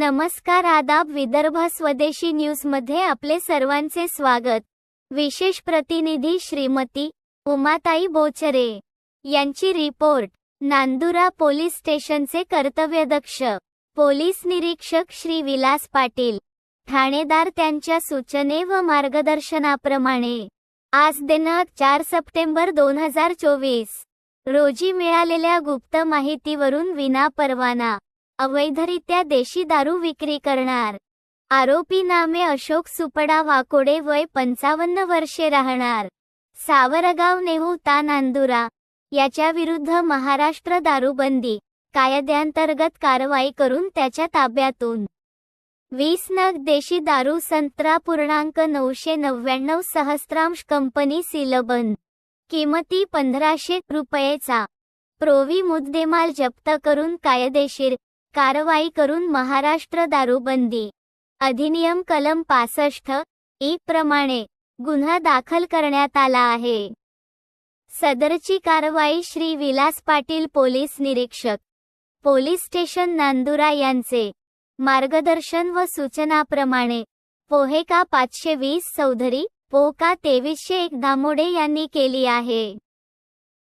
नमस्कार आदाब विदर्भ स्वदेशी न्यूजमध्ये आपले सर्वांचे स्वागत. विशेष प्रतिनिधी श्रीमती उमाताई बोचरे यांची रिपोर्ट. नांदुरा पोलीस स्टेशनचे कर्तव्यदक्ष पोलीस निरीक्षक श्री विलास पाटील. ठाणेदार त्यांच्या सूचने व मार्गदर्शनाप्रमाणे. आज दिनांक चार सप्टेंबर दोन हजार चोवीस. रोजी मिळालेल्या गुप्त माहितीवरून विना परवाना अवैधरित्या देशी दारू विक्री करणार. आरोपी नामे अशोक सुपडा वाकोडे वय पंचावन्न वर्षे राहणार. सावरगाव नेहू ता नांदुरा. याच्या विरुद्ध महाराष्ट्र दारूबंदी. कायद्यांतर्गत कारवाई करून त्याच्या ताब्यातून. वीस नग देशी दारू संत्रा पूर्णांक नऊशे नव्याण्णव सहस्त्रांश कंपनी सिलबंद. किमती पंधराशे रुपयेचा. प्रोवी मुद्देमाल जप्त करून कायदेशीर कारवाई करून महाराष्ट्र दारूबंदी. अधिनियम कलम पासष्ट ई प्रमाणे गुन्हा दाखल करण्यात आला आहे. सदरची कारवाई श्री विलास पाटील पोलीस निरीक्षक पोलीस स्टेशन नांदुरा यांचे. मार्गदर्शन व सूचनाप्रमाणे पोहेका पाचशे वीस चौधरी पोका तेवीसशे एक दामोडे यांनी केली आहे.